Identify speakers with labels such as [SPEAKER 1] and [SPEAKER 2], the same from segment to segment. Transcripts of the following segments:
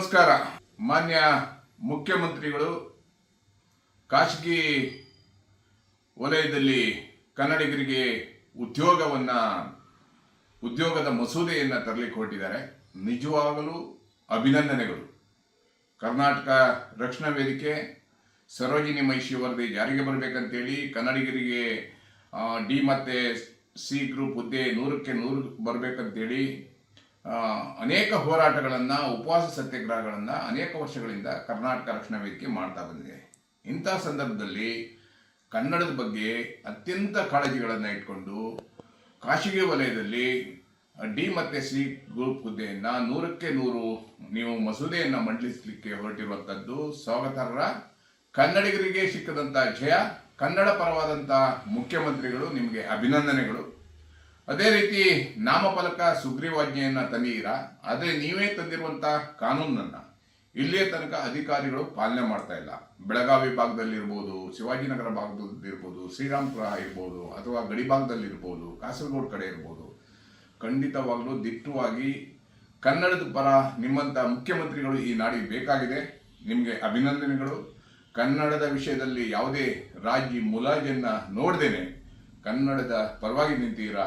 [SPEAKER 1] ನಮಸ್ಕಾರ. ಮಾನ್ಯ ಮುಖ್ಯಮಂತ್ರಿಗಳು, ಖಾಸಗಿ ವಲಯದಲ್ಲಿ ಕನ್ನಡಿಗರಿಗೆ ಉದ್ಯೋಗವನ್ನ, ಉದ್ಯೋಗದ ಮಸೂದೆಯನ್ನು ತರಲಿಕ್ಕೆ ಹೊರಟಿದ್ದಾರೆ ನಿಜವಾಗಲೂ ಅಭಿನಂದನೆಗಳು. ಕರ್ನಾಟಕ ರಕ್ಷಣಾ ವೇದಿಕೆ, ಸರೋಜಿನಿ ಮಹಿಷಿ ವರದಿ ಜಾರಿಗೆ ಬರಬೇಕಂತೇಳಿ ಕನ್ನಡಿಗರಿಗೆ ಡಿ ಮತ್ತು ಸಿ ಗ್ರೂಪ್ ಹುದ್ದೆ ನೂರಕ್ಕೆ ನೂರು ಬರಬೇಕಂತೇಳಿ ಅನೇಕ ಹೋರಾಟಗಳನ್ನು, ಉಪವಾಸ ಸತ್ಯಾಗ್ರಹಗಳನ್ನು ಅನೇಕ ವರ್ಷಗಳಿಂದ ಕರ್ನಾಟಕ ರಕ್ಷಣಾ ವೇದಿಕೆ ಮಾಡ್ತಾ ಬಂದಿದೆ. ಇಂಥ ಸಂದರ್ಭದಲ್ಲಿ ಕನ್ನಡದ ಬಗ್ಗೆ ಅತ್ಯಂತ ಕಾಳಜಿಗಳನ್ನು ಇಟ್ಕೊಂಡು ಖಾಸಗಿ ವಲಯದಲ್ಲಿ ಡಿ ಮತ್ತು ಸಿ ಗ್ರೂಪ್ ಹುದ್ದೆಯನ್ನು ನೂರಕ್ಕೆ ನೂರು ನೀವು ಮಸೂದೆಯನ್ನು ಮಂಡಿಸಲಿಕ್ಕೆ ಹೊರಟಿರುವಂಥದ್ದು ಸ್ವಾಗತಾರ್ಹ. ಕನ್ನಡಿಗರಿಗೆ ಸಿಕ್ಕದಂಥ ಜಯ, ಕನ್ನಡ ಪರವಾದಂಥ ಮುಖ್ಯಮಂತ್ರಿಗಳು ನಿಮಗೆ ಅಭಿನಂದನೆಗಳು. ಅದೇ ರೀತಿ ನಾಮಫಲಕ ಸುಗ್ರೀವಾಜ್ಞೆಯನ್ನು ತಂದೀರಾ ಆದರೆ ನೀವೇ ತಂದಿರುವಂತಹ ಕಾನೂನನ್ನು ಇಲ್ಲಿಯ ತನಕ ಅಧಿಕಾರಿಗಳು ಪಾಲನೆ ಮಾಡ್ತಾ ಇಲ್ಲ. ಬೆಳಗಾವಿ ಭಾಗದಲ್ಲಿರ್ಬೋದು, ಶಿವಾಜಿನಗರ ಭಾಗದಲ್ಲಿರ್ಬೋದು, ಶ್ರೀರಾಮ್ಪುರ ಇರ್ಬೋದು, ಅಥವಾ ಗಡಿ ಭಾಗದಲ್ಲಿರ್ಬೋದು, ಕಾಸರಗೋಡು ಕಡೆ ಇರ್ಬೋದು, ಖಂಡಿತವಾಗಲೂ ದಿಟ್ಟವಾಗಿ ಕನ್ನಡದ ಪರ ನಿಮ್ಮಂಥ ಮುಖ್ಯಮಂತ್ರಿಗಳು ಈ ನಾಡಿಗೆ ಬೇಕಾಗಿದೆ. ನಿಮಗೆ ಅಭಿನಂದನೆಗಳು. ಕನ್ನಡದ ವಿಷಯದಲ್ಲಿ ಯಾವುದೇ ರಾಜಿ ಮುಲಾಜನ್ನು ನೋಡ್ದೇನೆ ಕನ್ನಡದ ಪರವಾಗಿ ನಿಂತೀರಾ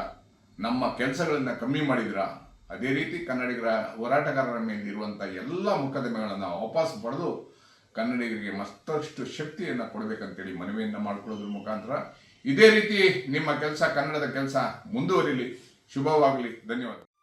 [SPEAKER 1] ನಮ್ಮ ಕೆಲಸಗಳನ್ನು ಕಮ್ಮಿ ಮಾಡಿದ್ರಾ? ಅದೇ ರೀತಿ ಕನ್ನಡಿಗರ ಹೋರಾಟಗಾರರ ಮೇಲೆ ಇರುವಂಥ ಎಲ್ಲ ಮೊಕದ್ದಮೆಗಳನ್ನು ವಾಪಸ್ ಪಡೆದು ಕನ್ನಡಿಗರಿಗೆ ಮತ್ತಷ್ಟು ಶಕ್ತಿಯನ್ನು ಕೊಡಬೇಕಂತೇಳಿ ಮನವಿಯನ್ನು ಮಾಡಿಕೊಳ್ಳೋದ್ರ ಮುಖಾಂತರ ಇದೇ ರೀತಿ ನಿಮ್ಮ ಕೆಲಸ ಕನ್ನಡದ ಕೆಲಸ ಮುಂದುವರಿಲಿ. ಶುಭವಾಗಲಿ. ಧನ್ಯವಾದ.